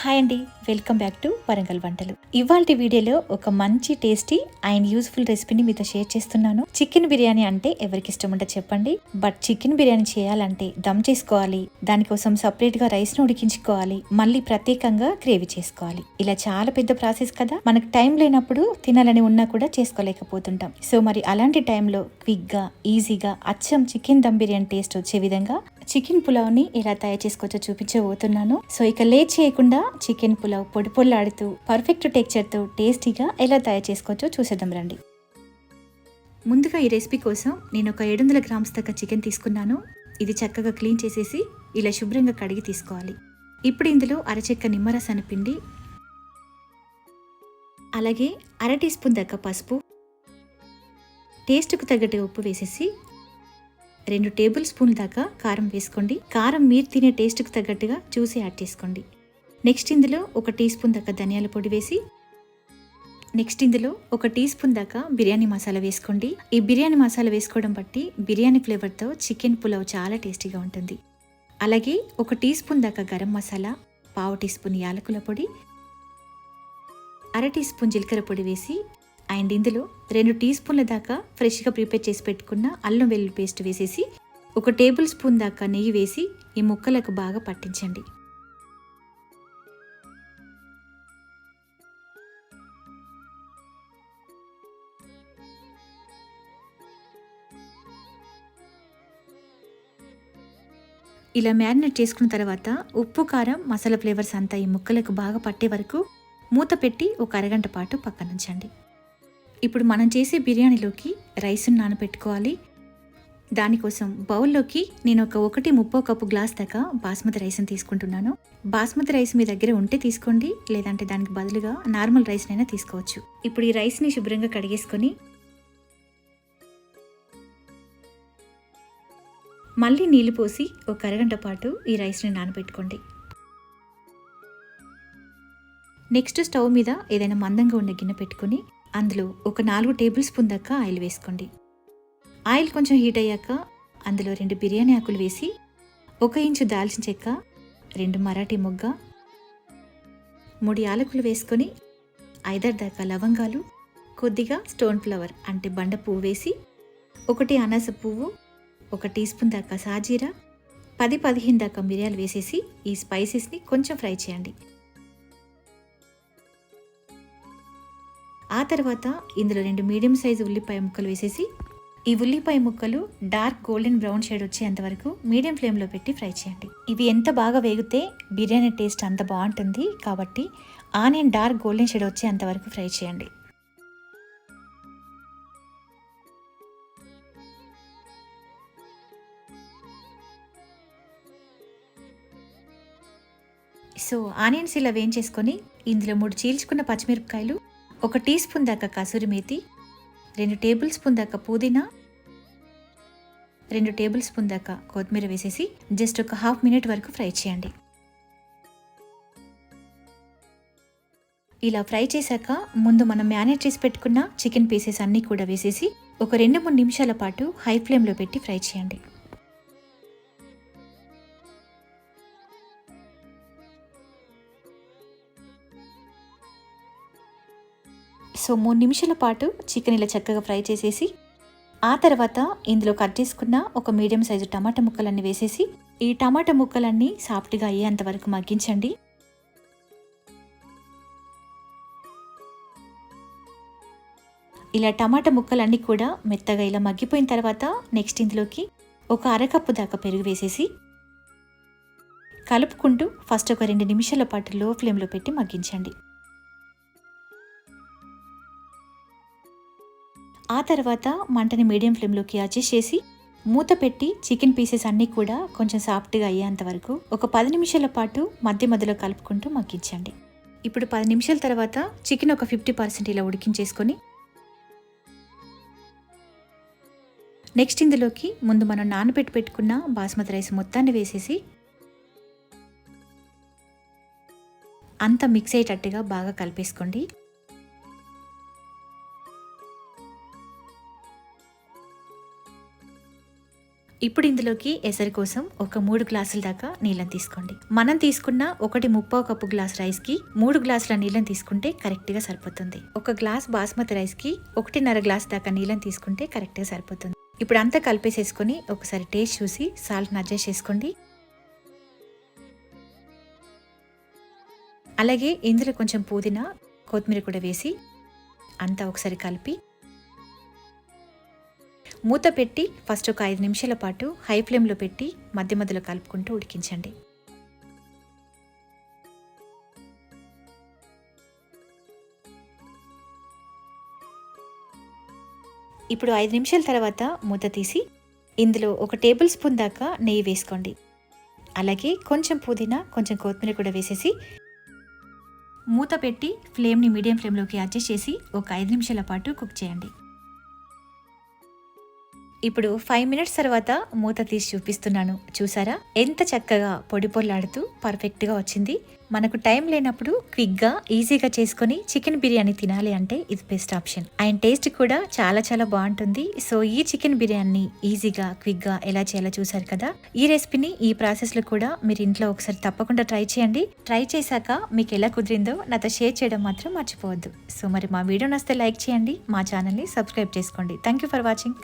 Hi అండి welcome back to Warangal వంటలు. ఇవాళ వీడియోలో ఒక మంచి టేస్టీ అండ్ యూస్ఫుల్ రెసిపీని మీతో షేర్ చేస్తున్నాను. చికెన్ బిర్యానీ అంటే ఎవరికి ఇష్టం ఉంటే చెప్పండి. బట్ చికెన్ బిర్యానీ చేయాలంటే దమ్ చేసుకోవాలి దానికోసం సపరేట్గా రైస్ను ఉడికించుకోవాలి మళ్ళీ ప్రత్యేకంగా గ్రేవీ చేసుకోవాలి. ఇలా చాలా పెద్ద ప్రాసెస్ కదా. మనకు టైం లేనప్పుడు తినాలని ఉన్నా కూడా చేసుకోలేకపోతుంటాం. సో మరి అలాంటి టైంలో క్విక్గా ఈజీగా అచ్చం చికెన్ దమ్ బిర్యానీ టేస్ట్ వచ్చే విధంగా చికెన్ పులావ్ని ఎలా తయారు చేసుకోవచ్చో చూపించబోతున్నాను. సో ఇక లేట్ చేయకుండా చికెన్ పులావ్ పొడి పొల్లాడుతూ పర్ఫెక్ట్ టెక్చర్తో టేస్టీగా ఎలా తయారు చేసుకోవచ్చో చూసేద్దాం రండి. ముందుగా ఈ రెసిపీ కోసం నేను ఒక ఏడు వందల గ్రామ్స్ దాకా చికెన్ తీసుకున్నాను. ఇది చక్కగా క్లీన్ చేసేసి ఇలా శుభ్రంగా కడిగి తీసుకోవాలి. ఇప్పుడు ఇందులో అరచెక్క నిమ్మరసాన్ని పిండి అలాగే అర టీ స్పూన్ దాకా పసుపు టేస్ట్కు తగ్గట్టు ఉప్పు వేసేసి రెండు టేబుల్ స్పూన్ దాకా కారం వేసుకోండి. కారం మీరు తినే టేస్ట్కి తగ్గట్టుగా చూసి యాడ్ చేసుకోండి. నెక్స్ట్ ఇందులో ఒక టీ స్పూన్ దాకా ధనియాల పొడి వేసి నెక్స్ట్ ఇందులో ఒక టీ స్పూన్ దాకా బిర్యానీ మసాలా వేసుకోండి. ఈ బిర్యానీ మసాలా వేసుకోవడం బట్టి బిర్యానీ ఫ్లేవర్తో చికెన్ పులావ్ చాలా టేస్టీగా ఉంటుంది. అలాగే ఒక టీ స్పూన్ దాకా గరం మసాలా పావు టీ స్పూన్ యాలకుల పొడి అర టీ స్పూన్ జీలకర్ర పొడి వేసి అండ్ ఇందులో రెండు టీ స్పూన్ల దాకా ఫ్రెష్గా ప్రిపేర్ చేసి పెట్టుకున్న అల్లం వెల్లుల్లి పేస్ట్ వేసేసి ఒక టేబుల్ స్పూన్ దాకా నెయ్యి వేసి ఈ ముక్కలకు బాగా పట్టించండి. ఇలా మ్యారినేట్ చేసుకున్న తర్వాత ఉప్పు కారం మసాలా ఫ్లేవర్స్ అంతా ఈ ముక్కలకు బాగా పట్టే వరకు మూత పెట్టి ఒక అరగంట పాటు పక్కనుంచండి ఇప్పుడు మనం చేసే బిర్యానీలోకి రైస్ను నానబెట్టుకోవాలి. దానికోసం బౌల్లోకి నేను ఒక ఒకటి ముప్పో కప్పు గ్లాస్ దాకా బాస్మతి రైస్ని తీసుకుంటున్నాను. బాస్మతి రైస్ మీ దగ్గర ఉంటే తీసుకోండి లేదంటే దానికి బదులుగా నార్మల్ రైస్నైనా తీసుకోవచ్చు. ఇప్పుడు ఈ రైస్ని శుభ్రంగా కడిగేసుకొని మళ్ళీ నీళ్ళు పోసి ఒక అరగంట పాటు ఈ రైస్ని నానబెట్టుకోండి. నెక్స్ట్ స్టవ్ మీద ఏదైనా మందంగా ఉండే గిన్నె పెట్టుకొని అందులో ఒక నాలుగు టేబుల్ స్పూన్ దాకా ఆయిల్ వేసుకోండి. ఆయిల్ కొంచెం హీట్ అయ్యాక అందులో రెండు బిర్యానీ ఆకులు వేసి ఒక ఇంచు దాల్చిన చెక్క రెండు మరాఠీ మొగ్గ మూడు యాలకులు వేసుకొని ఐదారు దాకా లవంగాలు కొద్దిగా స్టోన్ ఫ్లవర్ అంటే బండ పువ్వు వేసి ఒకటి అనాస పువ్వు ఒక టీ స్పూన్ దాకా సాజీరా పది పదిహేను దాకా మిరియాలు వేసేసి ఈ స్పైసెస్ని కొంచెం ఫ్రై చేయండి. ఆ తర్వాత ఇందులో రెండు మీడియం సైజు ఉల్లిపాయ ముక్కలు వేసేసి ఈ ఉల్లిపాయ ముక్కలు డార్క్ గోల్డెన్ బ్రౌన్ షేడ్ వచ్చేంత వరకు మీడియం ఫ్లేమ్లో పెట్టి ఫ్రై చేయండి. ఇవి ఎంత బాగా వేగితే బిర్యానీ టేస్ట్ అంత బాగుంటుంది. కాబట్టి ఆనియన్ డార్క్ గోల్డెన్ షేడ్ వచ్చేంత వరకు ఫ్రై చేయండి. సో ఆనియన్స్ ఇలా వేయించేసుకొని ఇందులో మూడు చీల్చుకున్న పచ్చిమిరపకాయలు ఒక టీ స్పూన్ దాకా కసూరి మేతి రెండు టేబుల్ స్పూన్ దాకా పుదీనా రెండు టేబుల్ స్పూన్ దాకా కొత్తిమీర వేసేసి జస్ట్ ఒక హాఫ్ మినిట్ వరకు ఫ్రై చేయండి. ఇలా ఫ్రై చేశాక ముందు మనం మ్యానేజ్ చేసి పెట్టుకున్న చికెన్ పీసెస్ అన్నీ కూడా వేసేసి ఒక రెండు మూడు నిమిషాల పాటు హై ఫ్లేమ్లో పెట్టి ఫ్రై చేయండి. సో మూడు నిమిషాల పాటు చికెన్ ఇలా చక్కగా ఫ్రై చేసేసి ఆ తర్వాత ఇందులో కట్ చేసుకున్న ఒక మీడియం సైజు టమాటా ముక్కలన్నీ వేసేసి ఈ టమాటా ముక్కలన్నీ సాఫ్ట్గా అయ్యేంత వరకు మగ్గించండి. ఇలా టమాటా ముక్కలన్నీ కూడా మెత్తగా ఇలా మగ్గిపోయిన తర్వాత నెక్స్ట్ ఇందులోకి ఒక అరకప్పు దాకా పెరుగు వేసేసి కలుపుకుంటూ ఫస్ట్ ఒక రెండు నిమిషాల పాటు లో ఫ్లేమ్లో పెట్టి మగ్గించండి. ఆ తర్వాత మంటని మీడియం ఫ్లేమ్లోకి అడ్జస్ట్ చేసి మూత పెట్టి చికెన్ పీసెస్ అన్నీ కూడా కొంచెం సాఫ్ట్గా అయ్యేంత వరకు ఒక పది నిమిషాల పాటు మధ్య మధ్యలో కలుపుకుంటూ మగ్గించండి. ఇప్పుడు పది నిమిషాల తర్వాత చికెన్ ఒక ఫిఫ్టీ పర్సెంట్ ఇలా ఉడికించేసుకొని నెక్స్ట్ ఇందులోకి ముందు మనం నానబెట్టి పెట్టుకున్న బాస్మతి రైస్ మొత్తాన్ని వేసేసి అంతా మిక్స్ అయ్యేటట్టుగా బాగా కలిపేసుకోండి. ఇప్పుడు ఇందులోకి ఎసరి కోసం ఒక మూడు గ్లాసుల దాకా నీళ్ళని తీసుకోండి. మనం తీసుకున్న ఒకటి ముప్పావు కప్పు గ్లాస్ రైస్కి మూడు గ్లాసుల నీళ్ళని తీసుకుంటే కరెక్ట్గా సరిపోతుంది. ఒక గ్లాస్ బాస్మతి రైస్కి ఒకటిన్నర గ్లాస్ దాకా నీళ్ళని తీసుకుంటే కరెక్ట్గా సరిపోతుంది. ఇప్పుడు అంతా కలిపేసేసుకొని ఒకసారి టేస్ట్ చూసి సాల్ట్ అడ్జస్ట్ చేసుకోండి. అలాగే ఇందులో కొంచెం పుదీనా కొత్తిమీర కూడా వేసి అంతా ఒకసారి కలిపి మూత పెట్టి ఫస్ట్ ఒక ఐదు నిమిషాల పాటు హై ఫ్లేమ్లో పెట్టి మధ్య మధ్యలో కలుపుకుంటూ ఉడికించండి. ఇప్పుడు ఐదు నిమిషాల తర్వాత మూత తీసి ఇందులో ఒక టేబుల్ స్పూన్ దాకా నెయ్యి వేసుకోండి. అలాగే కొంచెం పుదీనా కొంచెం కొత్తిమీర కూడా వేసేసి మూత పెట్టి ఫ్లేమ్ని మీడియం ఫ్లేమ్లోకి అడ్జస్ట్ చేసి ఒక ఐదు నిమిషాల పాటు కుక్ చేయండి. ఇప్పుడు ఫైవ్ మినిట్స్ తర్వాత మూత తీసి చూపిస్తున్నాను. చూసారా? ఎంత చక్కగా పొడి పొల్లాడుతూ పర్ఫెక్ట్గా వచ్చింది. మనకు టైం లేనప్పుడు క్విక్గా ఈజీగా చేసుకొని చికెన్ బిర్యానీ తినాలి అంటే ఇది బెస్ట్ ఆప్షన్ అండ్ టేస్ట్ కూడా చాలా చాలా బాగుంటుంది. సో ఈ చికెన్ బిర్యానీ ఈజీగా క్విక్గా ఎలా చేయాలో చూసారు కదా? ఈ రెసిపీని ఈ ప్రాసెస్లో కూడా మీరు ఇంట్లో ఒకసారి తప్పకుండా ట్రై చేయండి. ట్రై చేశాక మీకు ఎలా కుదిరిందో నాతో షేర్ చేయడం మాత్రం మర్చిపోవద్దు. సో మరి మా వీడియో నస్తే లైక్ చేయండి. మా ఛానల్ని సబ్స్క్రైబ్ చేసుకోండి. Thank you for watching